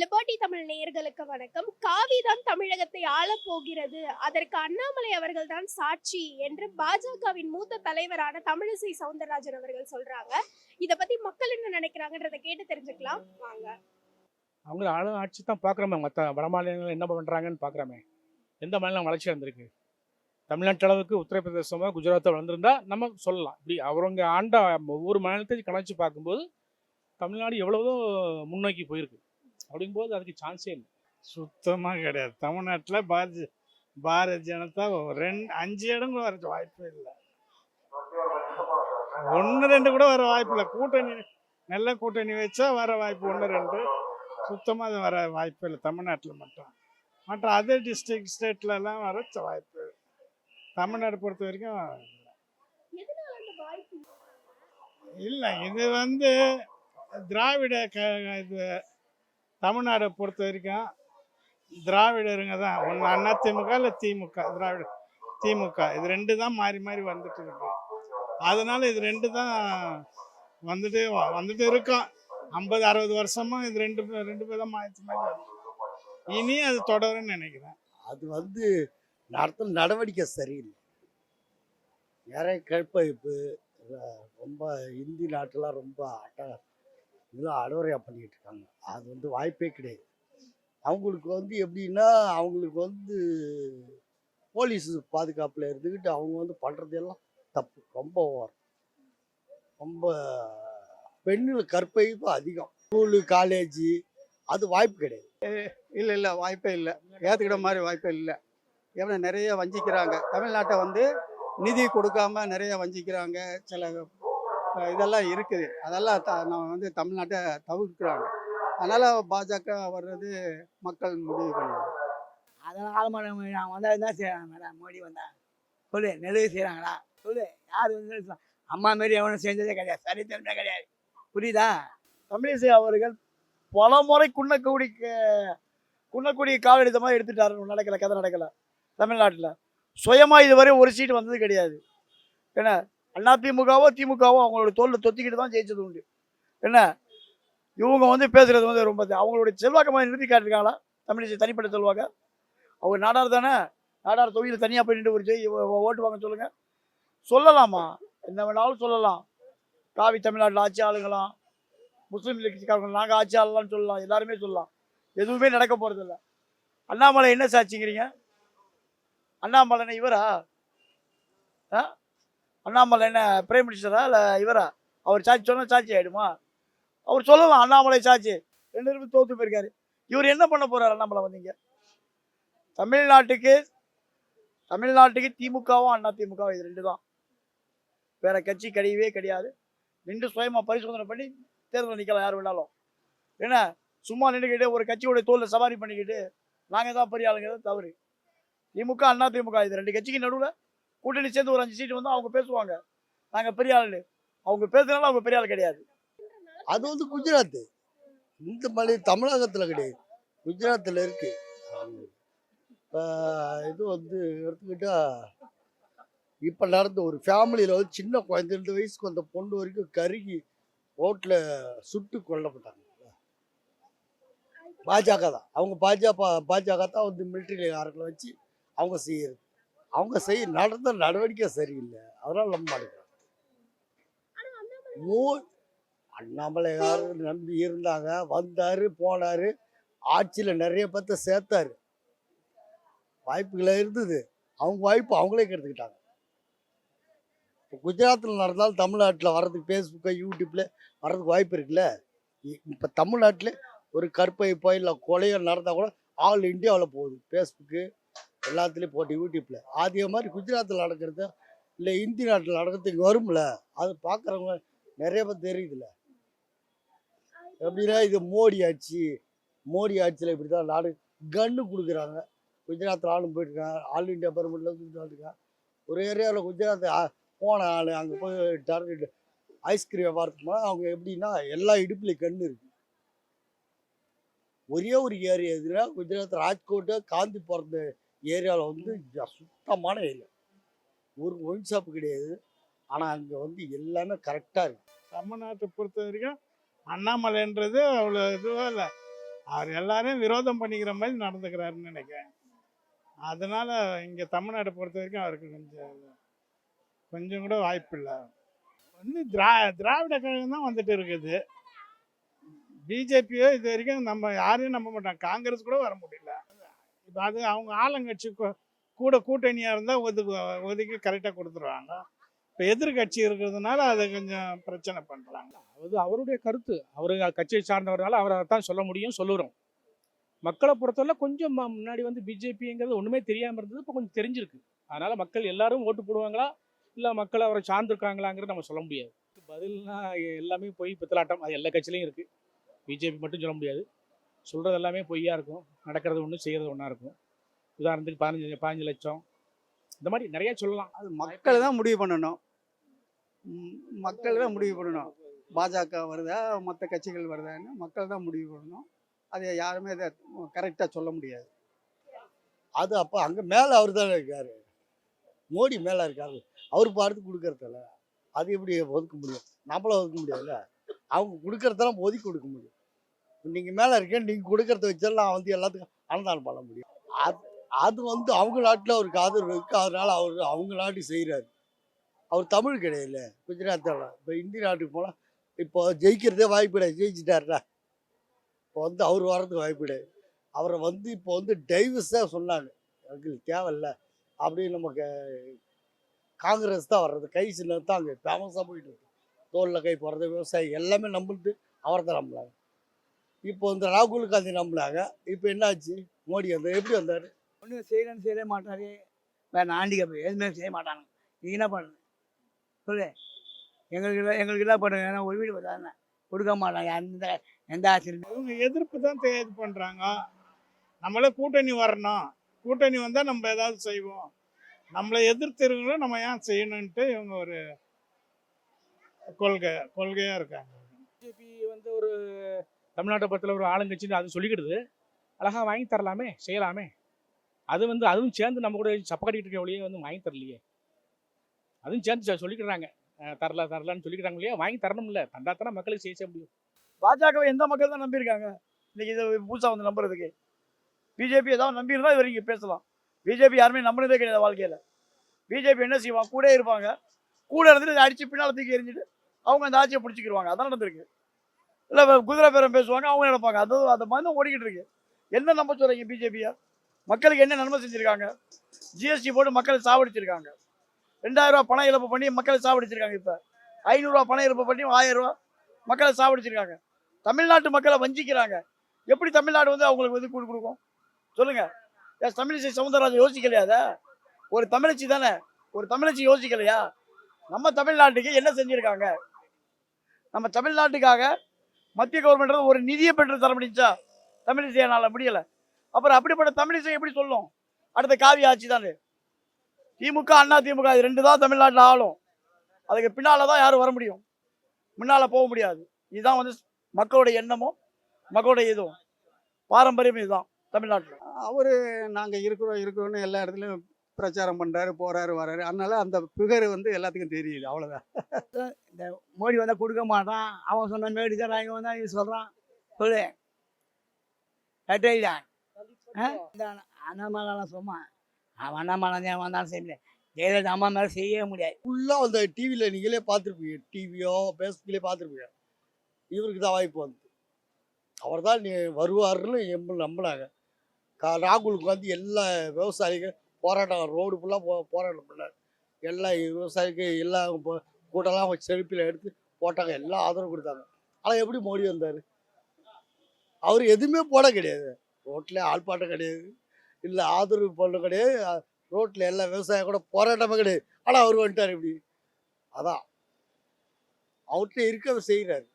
Liberty Tamil நேயர்களுக்கு வணக்கம். காவி தான் தமிழகத்தை ஆளப் போகிறது. அதற்கு அண்ணாமலை அவர்கள் தான் சாட்சி என்று பாஜகவின் மூத்த தலைவரான தமிழிசை சவுந்தரராஜன் அவர்கள் சொல்றாங்க. இத பத்தி மக்கள் என்ன நினைக்கிறாங்கன்றத கேட்டு தெரிஞ்சுக்கலாம். வாங்க. அவங்க ஆளு ஆட்சி தான் பார்க்குறோமே. மற்ற வட மாநிலங்கள் என்ன பண்ணுறாங்கன்னு பார்க்குறோமே. எந்த மாநிலம் வளர்ச்சி அடைந்திருக்கு தமிழ்நாட்டு அளவுக்கு உத்தரப்பிரதேசமாக குஜராத்தை வளர்ந்துருந்தா நம்ம சொல்லலாம். இப்படி அவங்க ஆண்ட ஒவ்வொரு மாநிலத்தையும் கணச்சு பார்க்கும்போது தமிழ்நாடு எவ்வளவோ முன்னோக்கி போயிருக்கு. அப்படிங்கும்போது அதுக்கு சான்ஸே இல்லை. சுத்தமாக கிடையாது. தமிழ்நாட்டில் பாரதி பாரதிய ஜனதா ரெண்டு அஞ்சு இடம் கூட வர வாய்ப்பே இல்லை. ஒன்று ரெண்டு கூட வர வாய்ப்பு இல்லை. கூட்டணி நல்ல கூட்டணி வச்சா வர வாய்ப்பு ஒன்று ரெண்டு. சுத்தமாக வர வாய்ப்பு இல்லை. தமிழ்நாட்டில் மட்டும். மற்ற அதர் டிஸ்ட்ரிக்ட் ஸ்டேட்லலாம் வர வாய்ப்பு தமிழ்நாடு பொறுத்த வரைக்கும் இல்லை. இது வந்து திராவிட க இது தமிழ்நாடை பொறுத்த வரைக்கும் திராவிடருங்க தான். ஒன்று அண்ணா திமுக இல்லை திமுக? திராவிட திமுக. இது ரெண்டு தான் மாறி மாறி வந்துட்டு இருக்கு. அதனால இது ரெண்டு தான் வந்துட்டு வந்துட்டு இருக்கோம். ஐம்பது அறுபது வருஷமும் இது ரெண்டு பேர் ரெண்டு பேர் தான் மாற்றி மாறி இனி அது தொடரும்னு நினைக்கிறேன். அது வந்து நடத்த நடவடிக்கை சரியில்லை. நிறைய கற்பழிப்பு ரொம்ப இந்தி நாட்டெல்லாம் ரொம்ப அட்ட இதெல்லாம் அடவரையாக பண்ணிக்கிட்டு இருக்காங்க. அது வந்து வாய்ப்பே கிடையாது. அவங்களுக்கு வந்து எப்படின்னா அவங்களுக்கு வந்து போலீஸ் பாதுகாப்பில் இருந்துக்கிட்டு அவங்க வந்து பண்ணுறதெல்லாம் தப்பு. ரொம்ப ஓரம். ரொம்ப பெண்கள் கற்பழிப்பு அதிகம். ஸ்கூலு காலேஜு அது வாய்ப்பு கிடையாது. இல்லை இல்லை வாய்ப்பே இல்லை. ஏற்றுக்கிற மாதிரி வாய்ப்பே இல்லை. ஏன்னா நிறைய வஞ்சிக்கிறாங்க. தமிழ்நாட்டை வந்து நிதி கொடுக்காம நிறைய வஞ்சிக்கிறாங்க. சில இதெல்லாம் இருக்குது. அதெல்லாம் த நம்ம வந்து தமிழ்நாட்டை தவிர்க்கிறாங்க. அதனால் பாஜக வர்றது மக்கள் முடிவு பண்ணுவாங்க. அதெல்லாம் ஆலமரம் நான் வந்தால் என்ன செய்கிறாங்க மேடம் மோடி வந்தால். சொல்லு நெருகு செய்கிறாங்களா சொல்லு யார் வந்து அம்மா மாரி எவனும் செஞ்சதே கிடையாது. சரித்திரமே கிடையாது. புரியுதா? தமிழிசை அவர்கள் பல முறை குன்னக்குடி குன்னக்குடி மாதிரி எடுத்துட்டாரு. நடக்கலை கதை நடக்கல. தமிழ்நாட்டில். சுயமாக இதுவரை ஒரு சீட் வந்தது கிடையாது. என்ன அண்ணா திமுகவோ திமுகவோ அவங்களோட தோல்ல தொத்திக்கிட்டு தான் ஜெயிச்சது உண்டு. என்ன? இவங்க வந்து பேசுகிறது வந்து ரொம்ப அவங்களுடைய செல்வாக்கு மாதிரி நிறுத்தி காட்டிருக்காங்களா? தமிழிசை தனிப்பட்ட செல்வாக்க? அவங்க நாடார் தானே? நாடார் தொகுதியில் தனியாக போயிட்டு ஒரு ஜெய் ஓ- ஓட்டு வாங்க சொல்லுங்கள் சொல்லலாமா? என்ன வேணாலும் சொல்லலாம். காவி தமிழ்நாட்டில் ஆட்சி ஆளுங்களாம். முஸ்லீம் லீக்ஸ்காரங்க நாங்கள் ஆட்சி ஆளலாம்னு சொல்லலாம். எல்லாருமே சொல்லலாம். எதுவுமே நடக்க போகிறதில்ல அண்ணாமலை என்ன சாட்சிங்கிறீங்க? அண்ணாமலைன்னு இவரா? ஆ? அண்ணாமலை என்ன பிரைம் மினிஸ்டரா இல்லை இவரா? அவர் சாட்சி சொன்னால் சாட்சி ஆகிடுமா அவர் சொல்லலாம் அண்ணாமலை சாட்சி ரெண்டு பேரும் தோற்று போயிருக்காரு. இவர் என்ன பண்ண போகிறார் அண்ணாமலை வந்தீங்க தமிழ்நாட்டுக்கு தமிழ்நாட்டுக்கு திமுகவும் அண்ணா திமுகவும் இது ரெண்டு தான். வேற கட்சி கிடையவே கிடையாது. நின்று சுயமாக பரிசோதனை பண்ணி தேர்தல் நிற்கலாம் யார் வேணாலும். என்ன? சும்மா நின்றுக்கிட்டு ஒரு கட்சியோட தோல்ல சவாரி பண்ணிக்கிட்டு நாங்கள் தான் பெரிய ஆளுங்கிறது தவறு. திமுக அண்ணா திமுக இது ரெண்டு கட்சிக்கு நடுவில் கூட்டணி சேர்ந்து ஒரு அஞ்சு சீட்டு வந்து அவங்க பேசுவாங்க. நாங்கள் பெரிய ஆள். அவங்க பேசுறதுனால அவங்க பெரிய ஆள் கிடையாது. அது வந்து குஜராத். இந்த மாதிரி தமிழகத்தில் கிடையாது. குஜராத்தில் இருக்கு. இது வந்து எடுத்துக்கிட்டா இப்போ நடந்த ஒரு ஃபேமிலியில் வந்து சின்ன குழந்தை ரெண்டு வயசுக்கு வந்த பொண்ணு வரைக்கும் கருகி ரோட்டில் சுட்டு கொல்லப்பட்டாங்க. பாஜக தான். அவங்க பாஜக பாஜக தான் வந்து மிலிட்ரியில் யாருக்களை வச்சு அவங்க செய்யறது. அவங்க செய்ய நடந்த நடவடிக்கை சரியில்லை. அதனால் நம்ப மாட்டேங்கிறாங்க. மூ அண்ணாமலையார் நம்பி இருந்தாங்க. வந்தாரு போனாரு. ஆட்சியில் நிறைய பேர்த்த சேர்த்தாரு. வாய்ப்புகளை இருந்தது. அவங்க வாய்ப்பு அவங்களே கெடுத்துக்கிட்டாங்க. இப்போ குஜராத்தில் நடந்தாலும் தமிழ்நாட்டில் வர்றதுக்கு ஃபேஸ்புக்கு யூடியூப்பில் வர்றதுக்கு வாய்ப்பு இருக்குல்ல? இ- இப்போ தமிழ்நாட்டில் ஒரு கற்பை இல்லை கொலையோ நடந்தால் கூட ஆல் இந்தியாவில் போகுது. ஃபேஸ்புக்கு எல்லாத்துலேயும் போட்டு யூடியூப்பில் அதே மாதிரி குஜராத்தில் நடக்கிறது இல்லை இந்தி நாட்டில் நடக்கிறது வரும்ல? அது பார்க்குறவங்க நிறைய பேர் தெரியுதுல்ல. எப்படின்னா இது மோடி ஆட்சி மோடி ஆட்சியில் இப்படி தான் நாடு கன்று கொடுக்குறாங்க. குஜராத்தில் ஆளும் போயிட்டுருக்காங்க ஆல் இண்டியா பர்மெண்ட்டில் இருக்காங்க. ஒரு ஏரியாவில் குஜராத் போன ஆள் அங்கே போய் டார்கெட் ஐஸ்கிரீம் வியாபாரத்துக்கு போனால் அவங்க எப்படின்னா எல்லா இடுப்புலையும் கன்று இருக்கு. ஒரே ஒரு ஏரியா எதுனா குஜராத் ராஜ்கோட்டு காந்தி பிறந்த ஏரியாவில் வந்து சுத்தமான ஏரியா ஒரு ஒயின் ஷாப்பு கிடையாது. ஆனால் அங்கே வந்து எல்லாமே கரெக்டாக இருக்குது தமிழ்நாட்டை பொறுத்த வரைக்கும் அண்ணாமலைன்றது அவ்வளோ இதுவாக இல்லை. அவர் எல்லாரையும் விரோதம் பண்ணிக்கிற மாதிரி நடந்துக்கிறாருன்னு நினைக்கிறேன். அதனால் இங்கே தமிழ்நாட்டை பொறுத்த வரைக்கும் அவருக்கு கொஞ்சம் கொஞ்சம் கூட வாய்ப்பு இல்லை. வந்து திரா திராவிட கழகம் தான் வந்துட்டு இருக்குது. பிஜேபியோ இது வரைக்கும் நம்ம யாரையும் நம்ப மாட்டாங்க. காங்கிரஸ் கூட வர முடியல. இப்போ அது அவங்க ஆளுங்கட்சி கூட கூட்டணியாக இருந்தால் ஒதுக்கு ஒதுக்கி கரெக்டாக கொடுத்துருவாங்க. இப்போ எதிர்கட்சி இருக்கிறதுனால அதை கொஞ்சம் பிரச்சனை பண்ணுறாங்க அது அவருடைய கருத்து. அவர் கட்சியை சார்ந்தவரால் அவரை தான் சொல்ல முடியும் சொல்லுறோம். மக்களை பொறுத்தவரை கொஞ்சம் முன்னாடி வந்து பிஜேபிங்கிறது ஒன்றுமே தெரியாமல் இருந்தது இப்போ கொஞ்சம் தெரிஞ்சிருக்கு. அதனால் மக்கள் எல்லாரும் ஓட்டு போடுவாங்களா? இல்லை மக்கள் அவரை சார்ந்திருக்காங்களாங்கிறது நம்ம சொல்ல முடியாது. பதில்னா எல்லாமே போய் பித்தலாட்டம். அது எல்லா கட்சியிலையும் இருக்குது பிஜேபி மட்டும் சொல்ல முடியாது. சொல்கிறது எல்லாமே பொய்யாக இருக்கும். நடக்கிறது ஒன்று செய்கிறது ஒன்றா இருக்கும். உதாரணத்துக்கு பதினஞ்சு பதினஞ்சு லட்சம். இந்த மாதிரி நிறைய சொல்லலாம். அது மக்கள் தான் முடிவு பண்ணணும். மக்கள் தான் முடிவு பண்ணணும். பாஜக வருதா மற்ற கட்சிகள் வருதான்னு மக்கள் தான் முடிவு பண்ணணும். அதை யாருமே அதை கரெக்டாக சொல்ல முடியாது. அது அப்போ அங்கே மேலே அவர் தானே இருக்கார். மோடி மேலே இருக்கார். அவர் பார்த்து கொடுக்கறதில்ல. அது எப்படி ஒதுக்க முடியும்? நம்மளும் ஒதுக்க முடியாதுல்ல. அவங்க கொடுக்கறதெல்லாம் ஒதுக்கி கொடுக்க முடியும். நீங்கள் மேலே இருக்கேன் நீங்கள் கொடுக்கறத வச்சாலும் நான் வந்து எல்லாத்துக்கும் அன்னதானம் பண்ண முடியும். அது அது வந்து அவங்க நாட்டில் அவருக்கு ஆதரவு இருக்குது அதனால் அவர் அவங்க நாட்டு செய்கிறாரு அவர் தமிழ் கிடையாது. குஜராத்தில் இப்போ இந்தி நாட்டுக்கு போனால் இப்போ ஜெயிக்கிறதே வாய்ப்பு கிடையாது. ஜெயிச்சிட்டாருல இப்போ வந்து அவர் வர்றதுக்கு வாய்ப்பு கிடையாது. அவரை வந்து இப்போ வந்து டைவர்ஸாக சொன்னாங்க. எங்களுக்கு தேவையில்ல. அப்படின்னு நமக்கு காங்கிரஸ் தான் வர்றது. கை சின்னம் தான் அங்கே. ஃபேமஸாக போயிட்டு இருக்கு. தோளில் கை போடுறது விவசாயி எல்லாமே நம்பிட்டு அவரை தான் நம்பலாங்க இப்போ இந்த ராகுல் காந்தி நம்பினாங்க. இப்போ என்னாச்சு? மோடி வந்தார். எப்படி வந்தார்? ஒன்றும் செய்யலன்னு செய்யவே மாட்டாரு. வேற போய் எதுவுமே செய்ய மாட்டாங்க. நீ என்ன பண்ணுறது சொல்லு. எங்களுக்கு இல்லை- எங்களுக்கு என்ன பண்ணுங்க. ஏன்னா ஒரு வீடு பார்த்தாங்க கொடுக்க மாட்டாங்க. எந்த எந்த ஆசிரியர் இவங்க எதிர்ப்பு தான் இது பண்ணுறாங்க நம்மளே கூட்டணி வரணும். கூட்டணி வந்தால் நம்ம ஏதாவது செய்வோம். நம்மளை எதிர்த்து இருக்கிறவங்கள நம்ம ஏன் செய்யணுன்ட்டு இவங்க ஒரு கொள்கை கொள்கையாக இருக்காங்க. பிஜேபி வந்து ஒரு தமிழ்நாட்டை பற்றில ஒரு ஆளுங்கட்சின்னு அது சொல்லிக்கிடுது. அழகாக வாங்கி தரலாமே செய்யலாமே. அது வந்து அதுவும் சேர்ந்து நம்ம கூட சப்பக்கட்டிக்கிட்டு இருக்க ஒழியே வந்து வாங்கி தரலையே. அதுவும் சேர்ந்து சொல்லிக்கிறாங்க தரல தரலான்னு சொல்லிக்கிறாங்க இல்லையா வாங்கி தரணும்ல. தந்தாத்தானே மக்களுக்கு செய்ய முடியும். பாஜகவை எந்த மக்கள் தான் நம்பியிருக்காங்க? இன்னைக்கு இது புதுசாக வந்து நம்புறதுக்கு. பிஜேபி ஏதாவது நம்பியிருந்தா இவரை இங்கே பேசலாம். பிஜேபி யாருமே நம்பினதே கிடையாது வாழ்க்கையில். பிஜேபி என்ன செய்வாங்க? கூட இருப்பாங்க. கூட இருந்துட்டு இதை பின்னால் தூக்கி எரிஞ்சுட்டு அவங்க அந்த ஆட்சியை பிடிச்சிக்கிருவாங்க. அதான் நடந்திருக்கு. இல்லை குதிரை பேரம் பேசுவாங்க அவங்க நினைப்பாங்க? அது அந்த மாதிரி தான் ஓடிக்கிட்டு இருக்கு. என்ன நம்ப சொல்கிறீங்க பிஜேபியை மக்களுக்கு என்ன நன்மை செஞ்சுருக்காங்க? ஜிஎஸ்டி போட்டு மக்களை சாவடிச்சிருக்காங்க. ரெண்டாயிரரூவா பணம் இழப்பு பண்ணி மக்களை சாவடிச்சிருக்காங்க இப்போ. ஐநூறுரூவா பணம் இழப்பு பண்ணி ஆயிரம் மக்களை சாவடிச்சிருக்காங்க. தமிழ்நாட்டு மக்களை வஞ்சிக்கிறாங்க. எப்படி தமிழ்நாடு வந்து அவங்களுக்கு வந்து கூடு கொடுக்கும்? சொல்லுங்கள் ஏன் தமிழிசை சவுந்தரராஜன் யோசிக்கலையா அதை? ஒரு தமிழச்சி தானே. ஒரு தமிழச்சி யோசிக்கலையா? நம்ம தமிழ்நாட்டுக்கு என்ன செஞ்சுருக்காங்க? நம்ம தமிழ்நாட்டுக்காக மத்திய கவர்மெண்ட் ஒரு நிதியை பெற்று தர முடிஞ்சா தமிழிசையானால முடியலை. அப்புறம் அப்படிப்பட்ட தமிழிசை எப்படி சொல்லும்? அடுத்த காவி ஆட்சி தானே திமுக அண்ணா திமுக இது ரெண்டு தான் தமிழ்நாட்டில் ஆளும். அதுக்கு பின்னால் தான் யாரும் வர முடியும். முன்னால் போக முடியாது. இதுதான் வந்து மக்களுடைய எண்ணமும் மக்களுடைய இதுவும். பாரம்பரியம் இதுதான் தமிழ்நாட்டில். அவர் நாங்கள் இருக்கிறோம் இருக்கிறோன்னு எல்லா இடத்துலையும் பிரச்சாரம் பண்ணுறாரு போகிறாரு வர்றாரு அதனால அந்த பிகர் வந்து எல்லாத்துக்கும் தெரியுது அவ்வளோதான் இந்த மோடி வந்தால் கொடுக்க மாட்டான். அவன் சொன்ன மேடி தான் இவன் வந்தா இவன் சொல்கிறான் சொல்லு. கட்டையில அண்ணாமலாம் சும்மா அவன் அண்ணாமலாம் தான் வந்தாலும் செய்ய முடியாது. ஜெயலலிதா அம்மா மேலே செய்யவே முடியாது. ஃபுல்லாக அந்த டிவியில் நீங்களே பார்த்துருப்பீங்க. டிவியோ ஃபேஸ்புக்கிலே பார்த்துருப்பீங்க. இவருக்கு தான் வாய்ப்பு வந்து. அவர் தான் நீ வருவாருன்னு எம்ப நம்பினாங்க. ராகுலுக்கு வந்து எல்லா விவசாயிகள் போராட்டம் ரோடு ஃபுல்லாக போ போராட்டம் பண்ணார் எல்லா விவசாயிக்கு எல்லா கூட்டெல்லாம் செருப்பில் எடுத்து போட்டாங்க. எல்லாம் ஆதரவு கொடுத்தாங்க. ஆனால் எப்படி மோடி வந்தார்? அவர் எதுவுமே போட கிடையாது. ரோட்டில் ஆள்பாட்டம் கிடையாது. இல்லை ஆதரவு பண்ண கிடையாது. ரோட்டில் எல்லா விவசாயம் கூட போராட்டமே கிடையாது. ஆனால் அவர் வந்துட்டார் இப்படி அதான். அவர்கிட்ட இருக்க செய்கிறாரு